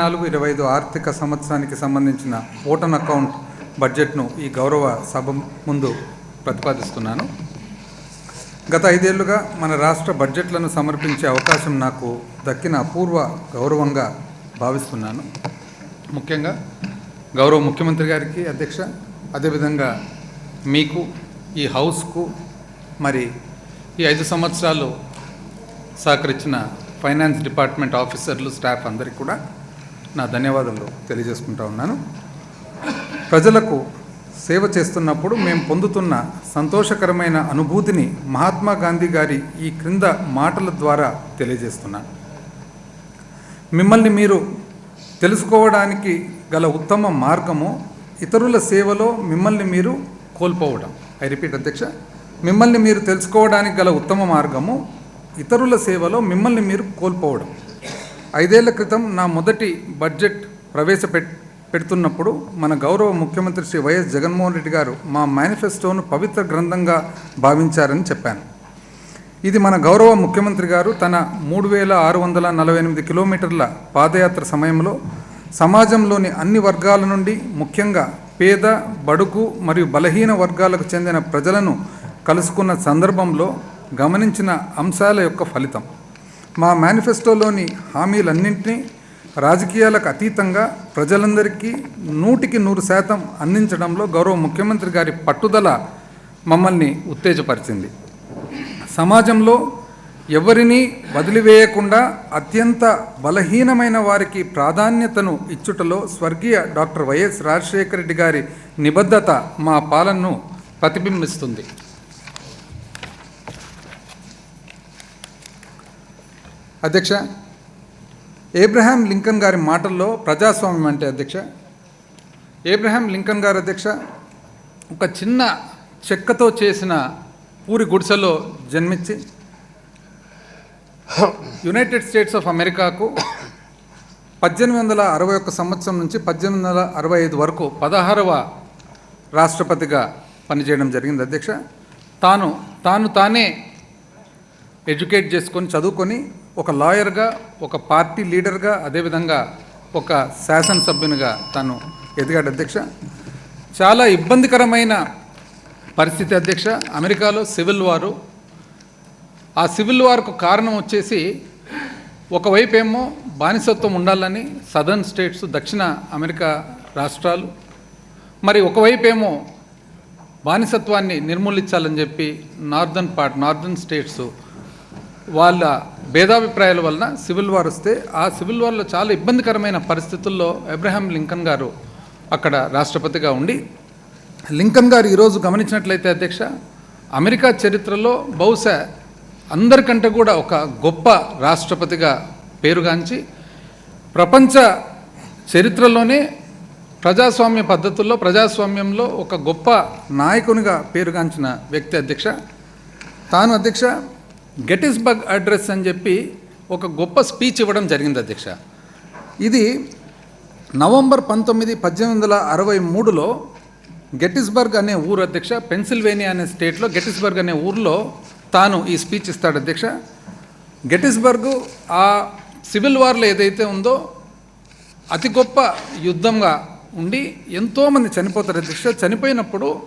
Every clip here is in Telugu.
నాలుగు ఇరవై ఐదు ఆర్థిక సంవత్సరానికి సంబంధించిన ఓటన్ అకౌంట్ బడ్జెట్ను ఈ గౌరవ సభ ముందు ప్రతిపాదిస్తున్నాను. గత ఐదేళ్ళుగా మన రాష్ట్ర బడ్జెట్లను సమర్పించే అవకాశం నాకు దక్కిన అపూర్వ గౌరవంగా భావిస్తున్నాను. ముఖ్యంగా గౌరవ ముఖ్యమంత్రి గారికి అధ్యక్ష అదేవిధంగా మీకు ఈ హౌస్కు మరి ఈ ఐదు సంవత్సరాలు సహకరించిన ఫైనాన్స్ డిపార్ట్మెంట్ ఆఫీసర్లు స్టాఫ్ అందరికీ కూడా నా ధన్యవాదాలు తెలియజేసుకుంటా ఉన్నాను. ప్రజలకు సేవ చేస్తున్నప్పుడు మేము పొందుతున్న సంతోషకరమైన అనుభూతిని మహాత్మా గాంధీ గారి ఈ క్రింద మాటల ద్వారా తెలియజేస్తున్నాను మిమ్మల్ని మీరు తెలుసుకోవడానికి గల ఉత్తమ మార్గము ఇతరుల సేవలో మిమ్మల్ని మీరు కోల్పోవడం. ఐ రిపీట్ అధ్యక్ష. మిమ్మల్ని మీరు తెలుసుకోవడానికి గల ఉత్తమ మార్గము ఇతరుల సేవలో మిమ్మల్ని మీరు కోల్పోవడం. ఐదేళ్ళ క్రితం నా మొదటి బడ్జెట్ ప్రవేశపెట్ పెడుతున్నప్పుడు మన గౌరవ ముఖ్యమంత్రి శ్రీ వైఎస్ జగన్మోహన్ రెడ్డి గారు మా మేనిఫెస్టోను పవిత్ర గ్రంథంగా భావించారని చెప్పాను. ఇది మన గౌరవ ముఖ్యమంత్రి గారు తన మూడు వేల ఆరు వందల నలభై ఎనిమిది కిలోమీటర్ల పాదయాత్ర సమయంలో సమాజంలోని అన్ని వర్గాల నుండి ముఖ్యంగా పేద బడుగు మరియు బలహీన వర్గాలకు చెందిన ప్రజలను కలుసుకున్న సందర్భంలో గమనించిన అంశాల యొక్క ఫలితం. మా మేనిఫెస్టోలోని హామీలన్నింటినీ రాజకీయాలకు అతీతంగా ప్రజలందరికీ నూటికి నూరు శాతం అందించడంలో గౌరవ ముఖ్యమంత్రి గారి పట్టుదల మమ్మల్ని ఉత్తేజపరిచింది. సమాజంలో ఎవరిని వదిలివేయకుండా అత్యంత బలహీనమైన వారికి ప్రాధాన్యతను ఇచ్చుటలో స్వర్గీయ డాక్టర్ వైఎస్ రాజశేఖర రెడ్డి గారి నిబద్ధత మా పాలనను ప్రతిబింబిస్తుంది. అధ్యక్ష ఏబ్రహాం లింకన్ గారి మాటల్లో ప్రజాస్వామ్యం అంటే అధ్యక్ష ఏబ్రహాం లింకన్ గారు అధ్యక్ష ఒక చిన్న చెక్కతో చేసిన పూరి గుడిసెలో జన్మించి యునైటెడ్ స్టేట్స్ ఆఫ్ అమెరికాకు పద్దెనిమిది వందల అరవై ఒక్క సంవత్సరం నుంచి పద్దెనిమిది వందల అరవై ఐదు వరకు పదహారవ రాష్ట్రపతిగా పనిచేయడం జరిగింది అధ్యక్ష. తాను తాను తానే ఎడ్యుకేట్ చేసుకొని చదువుకొని ఒక లాయర్గా ఒక పార్టీ లీడర్గా అదేవిధంగా ఒక శాసనసభ్యునిగా తను ఎదిగాడు అధ్యక్ష. చాలా ఇబ్బందికరమైన పరిస్థితి అధ్యక్ష. అమెరికాలో సివిల్ వారు. ఆ సివిల్ వార్కు కారణం వచ్చేసి ఒకవైపు ఏమో బానిసత్వం ఉండాలని సదర్న్ స్టేట్స్ దక్షిణ అమెరికా రాష్ట్రాలు. మరి ఒకవైపు ఏమో బానిసత్వాన్ని నిర్మూలించాలని చెప్పి నార్దర్న్ పార్ట్ నార్దర్న్ స్టేట్స్ వాళ్ళ భేదాభిప్రాయాల వలన సివిల్ వార్ వస్తే ఆ సివిల్ వార్లో చాలా ఇబ్బందికరమైన పరిస్థితుల్లో అబ్రహాం లింకన్ గారు అక్కడ రాష్ట్రపతిగా ఉండి లింకన్ గారు ఈరోజు గమనించినట్లయితే అధ్యక్ష అమెరికా చరిత్రలో బహుశా అందరికంటే కూడా ఒక గొప్ప రాష్ట్రపతిగా పేరుగాంచి ప్రపంచ చరిత్రలోనే ప్రజాస్వామ్య పద్ధతుల్లో ప్రజాస్వామ్యంలో ఒక గొప్ప నాయకునిగా పేరుగాంచిన వ్యక్తి అధ్యక్ష. తాను అధ్యక్ష గెటిస్బర్గ్ అడ్రస్ అని చెప్పి ఒక గొప్ప స్పీచ్ ఇవ్వడం జరిగింది అధ్యక్ష. ఇది నవంబర్ పంతొమ్మిది పద్దెనిమిది వందల అరవై మూడులో గెటిస్బర్గ్ అనే ఊరు అధ్యక్ష పెన్సిల్వేనియా అనే స్టేట్లో గెటిస్బర్గ్ అనే ఊరిలో తాను ఈ స్పీచ్ ఇస్తాడు అధ్యక్ష. గెటిస్బర్గ్ ఆ సివిల్ వార్లో ఏదైతే ఉందో అతి గొప్ప యుద్ధంగా ఉండి ఎంతోమంది చనిపోతారు అధ్యక్ష. చనిపోయినప్పుడు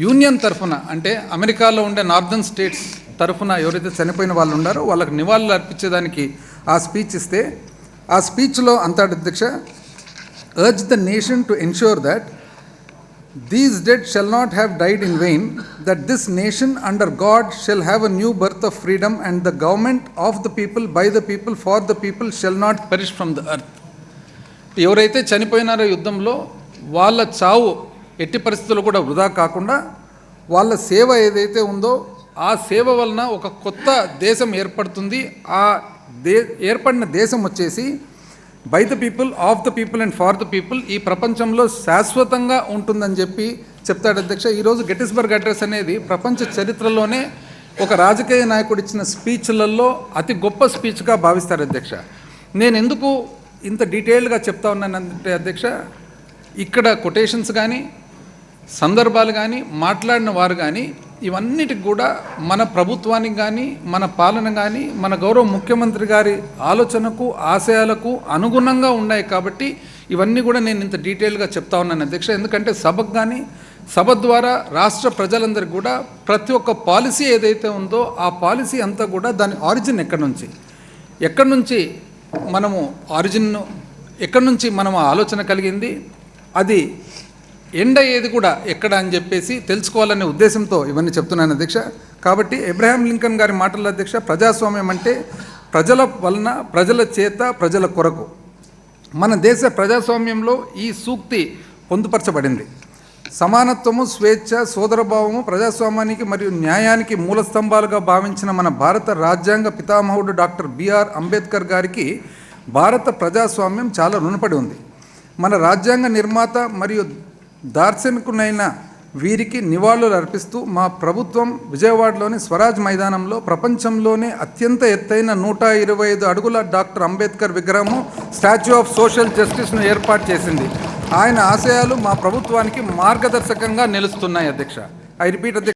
యూనియన్ తరఫున అంటే అమెరికాలో ఉండే నార్దర్న్ స్టేట్స్ తరఫున ఎవరైతే చనిపోయిన వాళ్ళు ఉన్నారో వాళ్ళకి నివాళులు అర్పించేదానికి ఆ స్పీచ్ ఇస్తే ఆ స్పీచ్లో అంతటి అధ్యక్ష urge the nation to ensure that these dead shall not have died in vain that this nation under God shall have a new birth of freedom and the government of the people by the people for the people shall not perish from the earth ఎవరైతే చనిపోయినారో యుద్ధంలో వాళ్ళ చావు ఎట్టి పరిస్థితుల్లో కూడా వృధా కాకుండా వాళ్ళ సేవ ఏదైతే ఉందో ఆ సేవ వలన ఒక కొత్త దేశం ఏర్పడుతుంది. ఆ దే ఏర్పడిన దేశం వచ్చేసి by the people of the people and for the people ఈ ప్రపంచంలో శాశ్వతంగా ఉంటుందని చెప్పి చెప్తాడు అధ్యక్ష. ఈరోజు గెటిస్బర్గ్ అడ్రస్ అనేది ప్రపంచ చరిత్రలోనే ఒక రాజకీయ నాయకుడు ఇచ్చిన స్పీచ్లలో అతి గొప్ప స్పీచ్గా భావిస్తారు అధ్యక్ష. నేను ఎందుకు ఇంత డీటెయిల్డ్గా చెప్తా ఉన్నానంటే అధ్యక్ష ఇక్కడ కొటేషన్స్ కానీ సందర్భాలు కానీ మాట్లాడిన వారు కానీ ఇవన్నిటికి కూడా మన ప్రభుత్వానికి కానీ మన పాలన కానీ మన గౌరవ ముఖ్యమంత్రి గారి ఆలోచనకు ఆశయాలకు అనుగుణంగా ఉన్నాయి కాబట్టి ఇవన్నీ కూడా నేను ఇంత డీటెయిల్గా చెప్తా ఉన్నాను అధ్యక్ష. ఎందుకంటే సభకు కానీ సభ ద్వారా రాష్ట్ర ప్రజలందరికీ కూడా ప్రతి ఒక్క పాలసీ ఏదైతే ఉందో ఆ పాలసీ అంతా కూడా దాని ఆరిజిన్ ఎక్కడి నుంచి? ఎక్కడి నుంచి మనము ఆరిజిన్ ఎక్కడి నుంచి మనం ఆలోచన కలిగింది? అది ఎండ ఏది కూడా ఎక్కడ అని చెప్పేసి తెలుసుకోవాలనే ఉద్దేశంతో ఇవన్నీ చెప్తున్నాను అధ్యక్ష. కాబట్టి ఇబ్రాహాం లింకన్ గారి మాటల అధ్యక్ష ప్రజాస్వామ్యం అంటే ప్రజల వలన ప్రజల చేత ప్రజల కొరకు. మన దేశ ప్రజాస్వామ్యంలో ఈ సూక్తి పొందుపరచబడింది. సమానత్వము స్వేచ్ఛ సోదరభావము ప్రజాస్వామ్యానికి మరియు న్యాయానికి మూల స్తంభాలుగా భావించిన మన భారత రాజ్యాంగ పితామహుడు డాక్టర్ బిఆర్ అంబేద్కర్ గారికి భారత ప్రజాస్వామ్యం చాలా రుణపడి ఉంది. మన రాజ్యాంగ నిర్మాత మరియు దార్శనికునైన వీరికి నివాళులు అర్పిస్తూ మా ప్రభుత్వం విజయవాడలోని స్వరాజ్ మైదానంలో ప్రపంచంలోనే అత్యంత ఎత్తైన నూట ఇరవై ఐదు అడుగుల డాక్టర్ అంబేద్కర్ విగ్రహము స్టాచ్యూ ఆఫ్ సోషల్ జస్టిస్ను ఏర్పాటు చేసింది. ఆయన ఆశయాలు మా ప్రభుత్వానికి మార్గదర్శకంగా నిలుస్తున్నాయి అధ్యక్ష. ఐ రిపీట్ అధ్యక్ష.